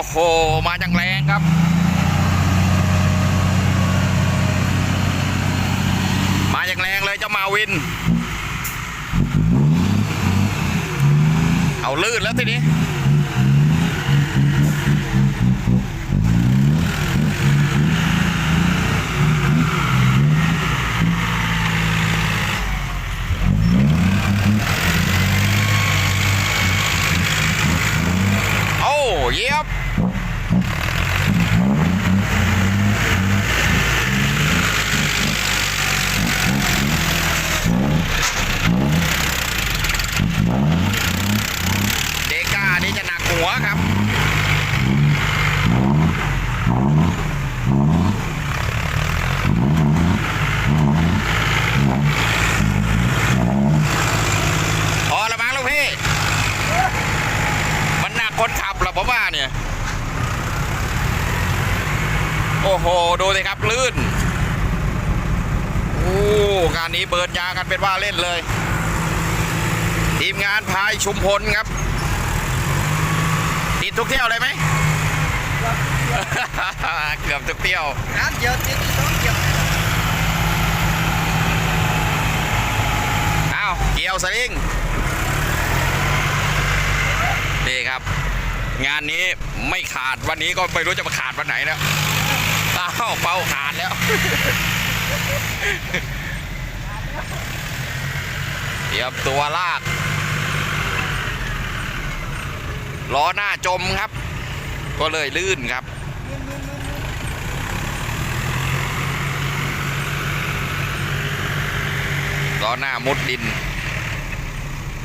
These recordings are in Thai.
โอ้โห มาจังแรงครับ มาอย่างแรงเลยเจ้ามาวิน เอาลื่นแล้วทีนี้ โอ้เยียบ เดก้านี่จะหนักหัวครับ พอละมั้งลูกพี่ มันหนักคนขับเหรอผมว่าเนี่ย โอ้โห ดูสิครับ ลื่น โอ้งานนี้เบิร์ดยางกันเป็นว่าเล่นเลย ทีมงานพายชุมพลครับ ติดทุกเที่ยวเลยไหม เกือบทุกเที่ยวน้ำเดียวติดสองเดียวอ้าวเกี่ยวสลิงนี่ครับ งานนี้ไม่ขาดวันนี้ก็ไม่รู้จะมาขาดวันไหนแล้วอ้าเป่าขาดแล้วเตรียมตัวลากล้อหน้าจมครับ ก็เลยลื่นครับ ล้อหน้ามุดดิน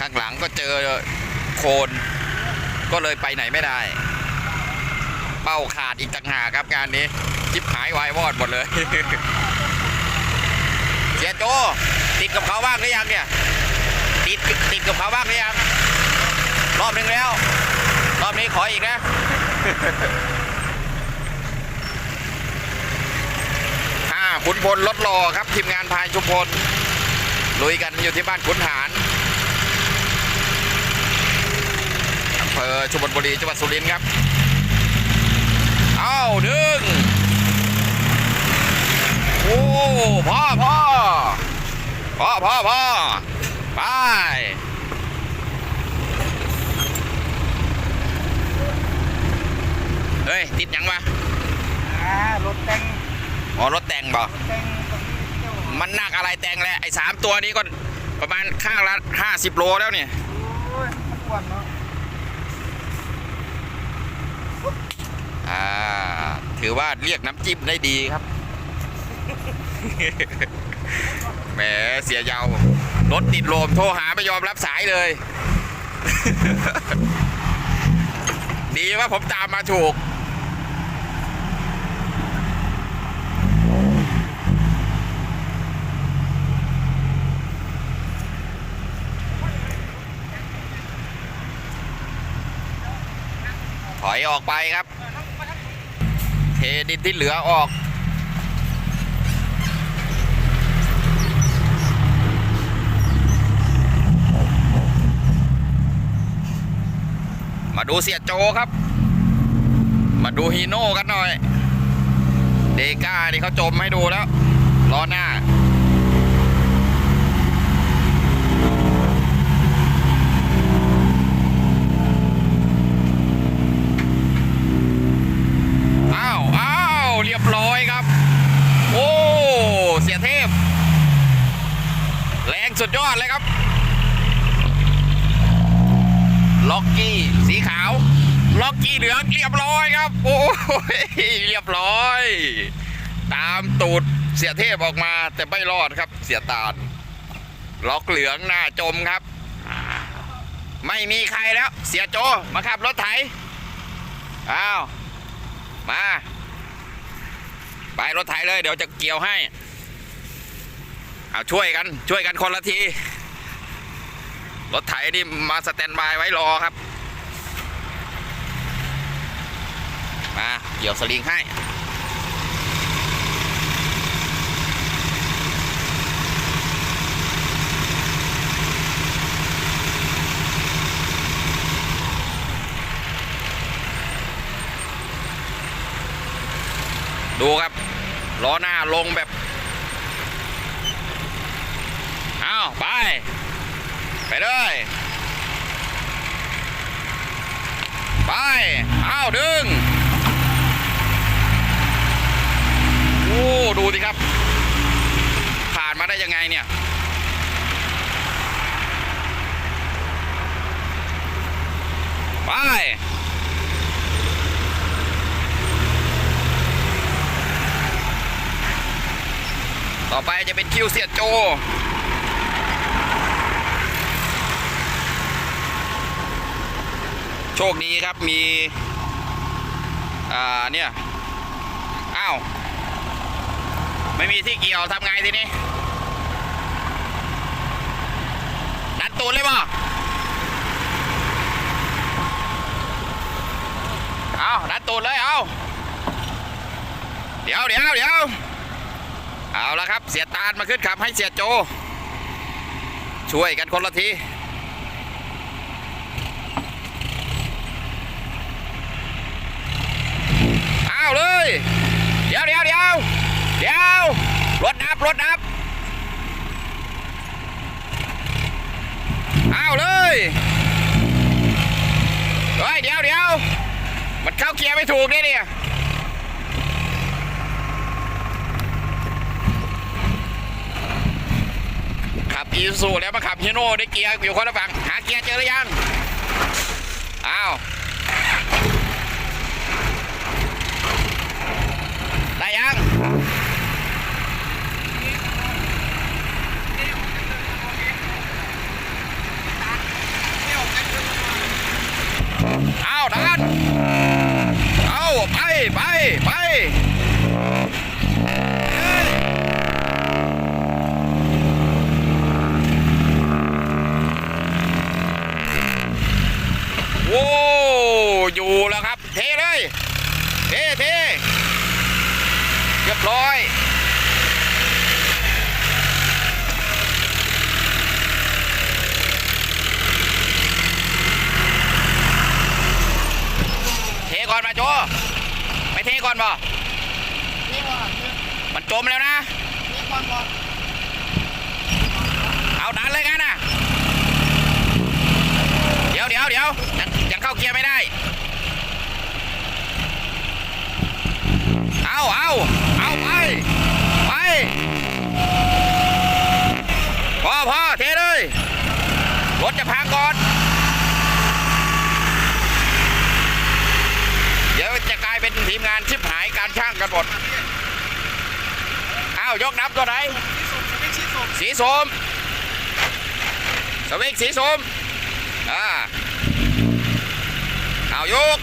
ข้างหลังก็เจอโคน ก็เลยไปไหนไม่ได้ เป้าขาดอีกต่างหากครับงานนี้จิบหายวายวอดหมดเลยเสียโจติดกับเขาบ้างหรือยังเนี่ย ติดติดกับเขาบ้างหรือยังรอบหนึ่งแล้ว รอบนี้ขออีกนะห้าขุนพลรถรอครับทีมงานพายชุมพลลุยกันอยู่ที่บ้านขุนหารอำเภอชุมพลบุรีจังหวัดสุรินทร์ครับเอาหนึ่งโอ้พ่อพ่อพ่อพ่อพ่อไปเฮ้ย ติดยังวะอ่ารถแต่งอ๋อรถแต่งบ่รถแต่งตรงนี้เจ้ามันหนักอะไรแต่งแหละไอ้สามตัวนี้ก็ประมาณข้างละห้าสิบโลแล้วเนี่ยโอ้ยมันกวนเนาะ อ่า ถือว่าเรียกน้ำจิ้มได้ดีครับ แหมเสียยาวรถติดลมโทรหาไม่ยอมรับสายเลย ดีว่าผมตามมาถูก ถอยออกไปครับ เทดินที่เหลือออก มาดูเสียโจครับ มาดูฮีโน่กันหน่อย เดก้านี่เขาจมให้ดูแล้วล้อหน้า อ้าว อ้าว เรียบร้อยครับ โอ้ เสียเทพ แรงสุดยอดเลยครับ ล็อ กี้สีขาว ล็อกกี้เหลืองเรียบร้อยครับ โอ้ยเรียบร้อย ตามตูดเสียเทพออกมาแต่ไม่รอดครับ เสียตาลล็อกเหลืองหน้าจมครับ ไม่มีใครแล้ว เสียโจมาขับรถไถอ้าวมา ไปรถไถเลย เดี๋ยวจะเกี่ยวให้เอาช่วยกันช่วยกันคนละที รถไถนี่มาสแตนบายไว้รอครับ มาเกี่ยวสลิงให้ดูครับล้อหน้าลงแบบ เอาไป ไปเลย ไป เอาดึง โอ้ดูสิครับ ผ่านมาได้ยังไงเนี่ย ไปต่อไปจะเป็นคิวเสียโจ โชคดีครับมี อ่า เนี่ย อ้าว ไม่มีที่เกี่ยวทำไงทีนี้ดันตูนเลยป่ะเอาดันตูนเลยเอาเดี๋ยวเดี๋ยวเดี๋ยวเอาละครับเสียตาลมาขึ้นขับให้เสียโจ ช่วยกันคนละทีเอาเลย เดี๋ยวเดี๋ยวเดี๋ยว เดี๋ยวรถนับรถนับเอาเลยเฮ้ยเดี๋ยวเดี๋ยวมันเข้าเกียร์ไม่ถูกเนี่ยเนี่ยขับอีซูแล้วมาขับฮีโน่ได้เกียร์อยู่คนละฝั่งหาเกียร์เจอหรือยังอ้าว ได้ยัง เอาดันเอาไปไปไปโว้อยู่แล้วครับ เทเลย เทเทเรียบร้อย เทก่ อนมาโจไม่เทก่อนบ่นี่ว่านี่มันจมแล้วนะเอาดันเลยกันนะเดี๋ยวเดี๋ยวเดี๋ยวยังยังเข้าเกียร์ไม่ได้ เอาเอาเอาไปไปพอพอเทเลยรถจะพังก่อน เดี๋ยวจะกลาย เป็นทีมงานชิบหายการช่างกันหมดอ้าวยกนับตัวไหนสีส้มสวิกสีส้มอ่าเอายก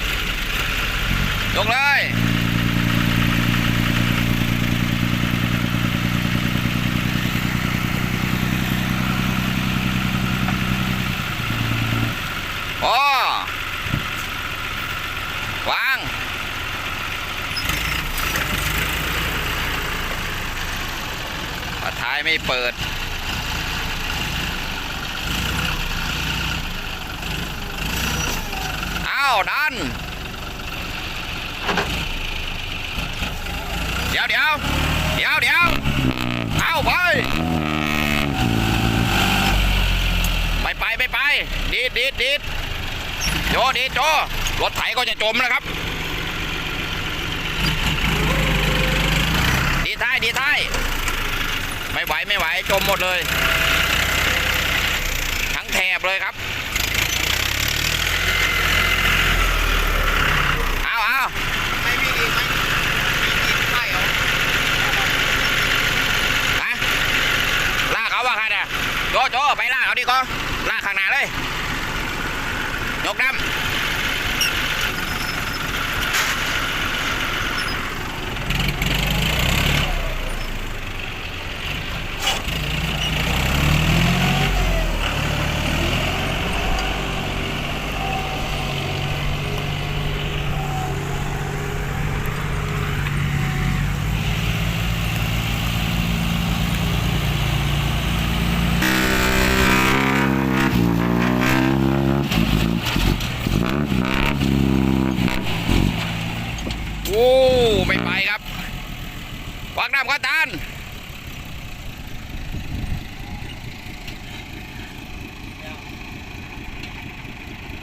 ยกเลย โอ้วางฝาท้ายไม่ เปิด อ้าว ดัน เดี๋ยวเดี๋ยวเดี๋ยวเดี๋ยวเอาไปไม่ไปไม่ไปดีดดีดดีดโจดีดโจรถไถก็จะจมนะครับ ดีท้ายดีท้าย ไหวไม่ไหวจมหมดเลย ทั้งแถบเลยครับ เอาเอาไม่มีดีไหมดีไม่เอาฮะลากเขาว่าใครเนี่ยโจโจไปลากเขาดิก็ลากข้างหน้าเลย ยกน้ำ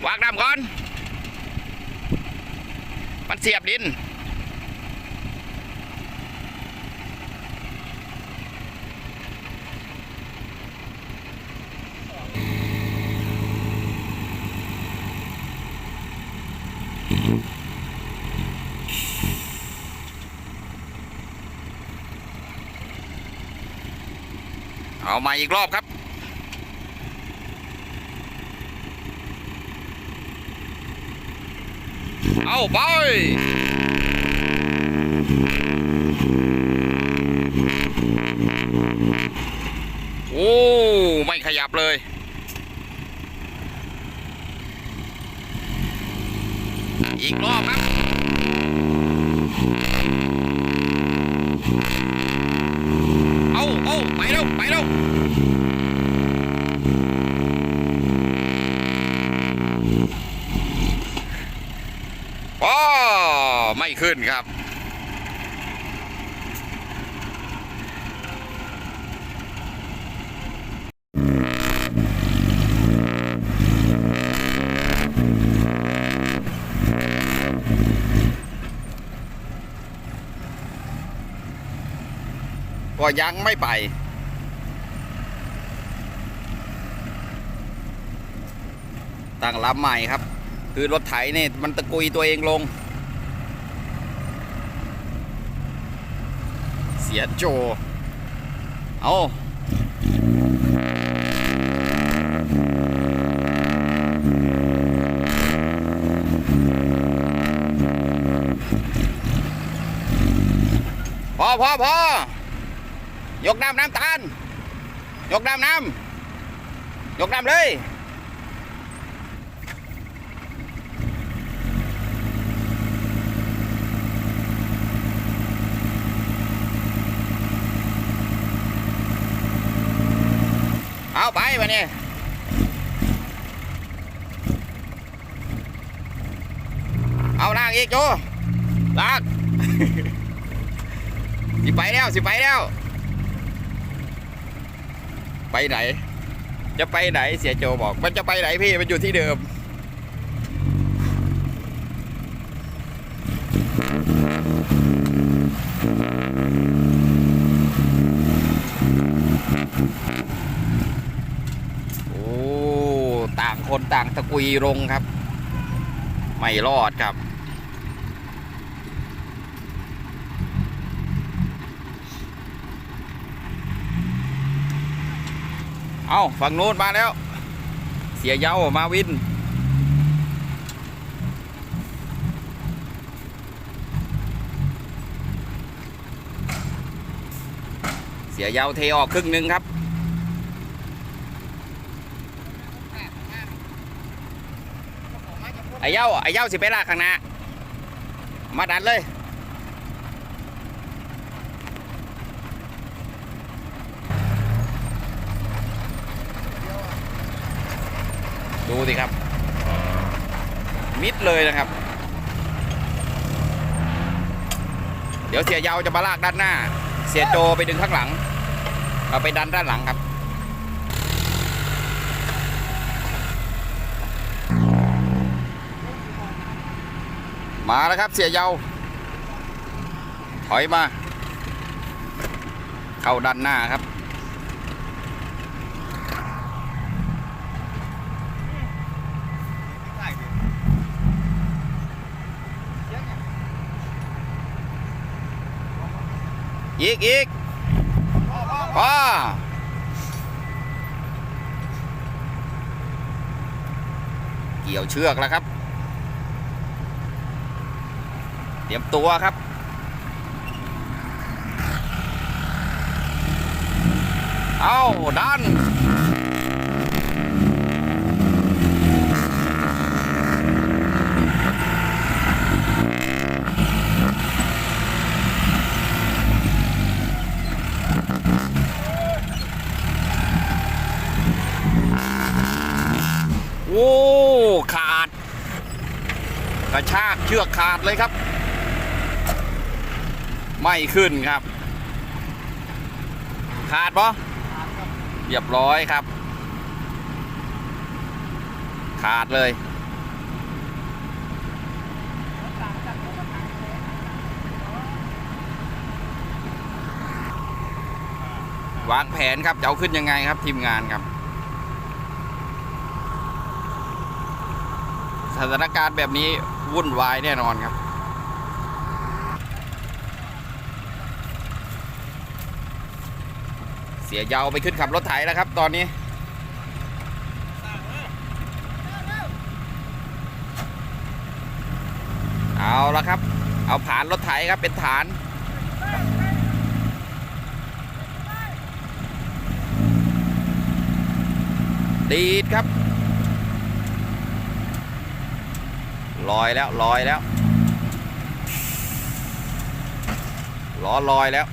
วางน้ำก่อน มันเสียบดิน เอามาอีกรอบครับ เอา ไปโอ้ไม่ขยับเลย อีกรอบครับเอาเอาไปเร็วไปเร็ว ขึ้นครับ ก็ยังไม่ไปตั้งลำใหม่ครับ คือรถไถเนี่ยมันตะกุยตัวเองลง เสียโจเอาพอพอพอยกน้ำน้ำตาล ยกน้ำน้ำยกน้ำเลย ไปมาเนี่ยเอาลากอีกโจลากสิไปแล้วสิไปแล้ว ไปไหน จะไปไหนเสียโจบอก มันจะไปไหนพี่มันอยู่ที่เดิม โอ้ ต่าง คนต่างตะกุยลงครับ ไม่รอดครับ เอาฝั่งโน้นมาแล้ว เสียเย้ามาวินเสียเย้าเทออกครึ่งหนึ่งครับ ไอ้เย้าไอ้เย้าสิไปลากข้างหน้า มาดันเลยดูสิครับ มิดเลยนะครับ เดี๋ยวเสียยาวจะมาลากด้านหน้า เสียโจไปดึงข้างหลังเอาไปดันด้านหลังครับ มาแล้วครับเสียเยาวถอยมา เข้าด้านหน้าครับเสียงเยียอีกอีกพ่อเกี่ยวเชือกแล้วครับ เตรียมตัวครับเอาดันโอ้ ขาด กระชากเชือกขาดเลยครับ ไม่ขึ้นครับ ขาดปะเรียบร้อยครับ ขาดเลยวางแผนครับจะเอาขึ้นยังไงครับทีมงานครับ สถานการณ์แบบนี้วุ่นวายแน่นอนครับ สียยาวไปขึ้นขับรถไถแล้วครับ ตอนนี้เอาละครับ เอาผ่านรถไถครับเป็นฐานดีดครับลอยแล้วลอยแล้วล้อลอยแล้ว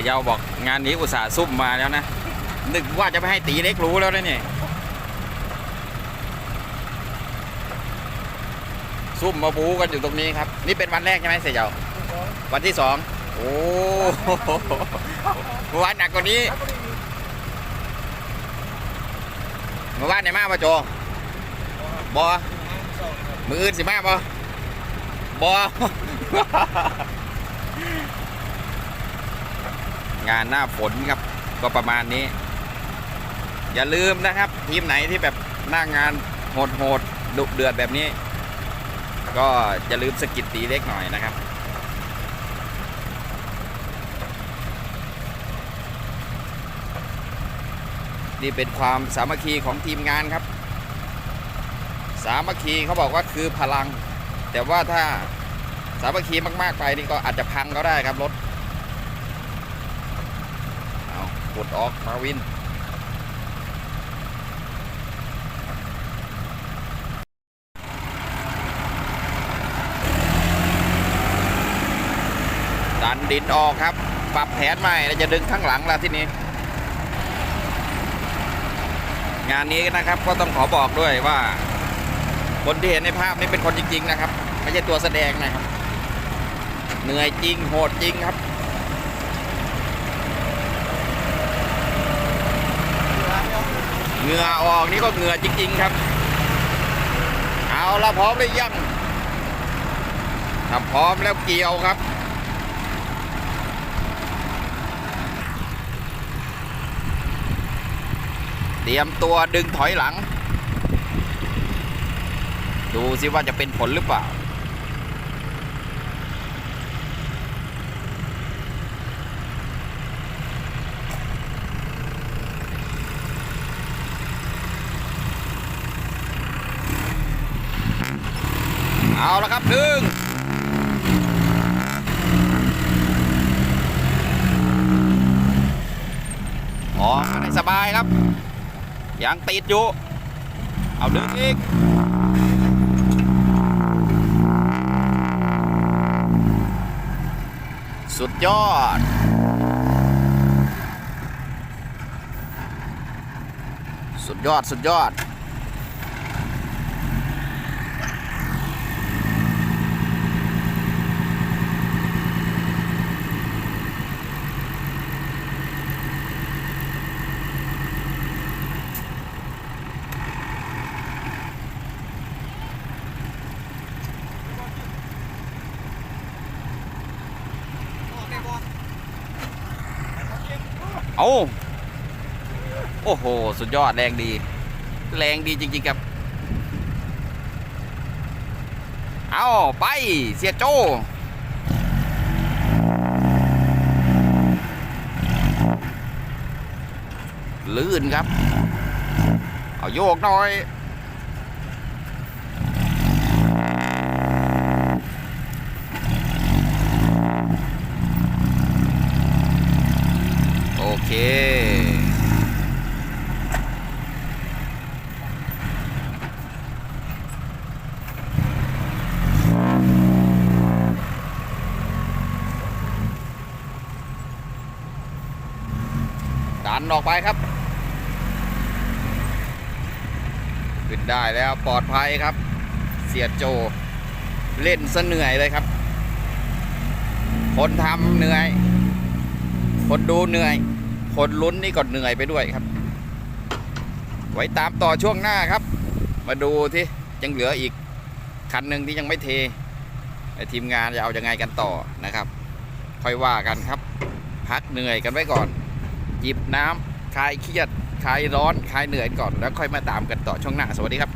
ยยาวบอกงานนี้อุตส่าห์ซุ่มมาแล้วนะ นึกว่าจะไม่ให้ตีเล็กรู้แล้วนะเนี่ยซุ่มมาบูกันอยู่ตรงนี้ครับ นี่เป็นวันแรกใช่ไหมเสียยาววันที่สองโอ้วานหนักกว่านี้มื่อวานไหนมาปะโจบอมืออื่นสิมาปะบอ งานหน้าฝนครับ ก็ประมาณนี้ อย่าลืมนะครับ ทีมไหนที่แบบหน้างานโหดๆดุเดือดแบบนี้ ก็อย่าลืมสกิดตีเล็กหน่อยนะครับ นี่เป็นความสามัคคีของทีมงานครับ สามัคคีเขาบอกว่าคือพลัง แต่ว่าถ้าสามัคคีมาก ๆ ไปนี่ก็อาจจะพังก็ได้ครับรถ เอาก ดออกมาวิน ดันดินออกครับ ปรับแผนใหม่แล้วจะดึงข้างหลังแล้วที่นี้ งานนี้นะครับก็ต้องขอบอกด้วยว่า คนที่เห็นในภาพนี้เป็นคนจริง ๆ นะครับ ไม่ใช่ตัวแสดงนะครับ เหนื่อยจริงโหดจริงครับ เหงื่อออกนี่ก็เหงื่อจริง ๆ ครับ เอาละพร้อมหรือยังถ้าพร้อมแล้วเกี่ยวครับ เตรียมตัวดึงถอยหลัง ดูสิว่าจะเป็นผลหรือเปล่า เอาละครับดึงออกมาได้สบายครับ ยังติดอยู่ เอาดึงอีกสุดยอด สุดยอด สุดยอด โอ้โห สุดยอดแรงดี แรงดีจริงๆครับ เอาไป เสียโจลื่นครับ เอาโยกหน่อย เคดันออกไปครับ ขึ้นได้แล้วปลอดภัยครับ เสียโจ เล่นซะเหนื่อยเลยครับ คนทำเหนื่อย คนดูเหนื่อย คนลุ้นนี่ก็เหนื่อยไปด้วยครับ ไว้ตามต่อช่วงหน้าครับ มาดูที่ยังเหลืออีกคันหนึ่งที่ยังไม่เทไอทีมงานจะเอายังไงกันต่อนะครับ ค่อยว่ากันครับ พักเหนื่อยกันไว้ก่อน หยิบน้ำคลายเครียดคลายร้อนคลายเหนื่อยก่อน แล้วค่อยมาตามกันต่อช่วงหน้าสวัสดีครับ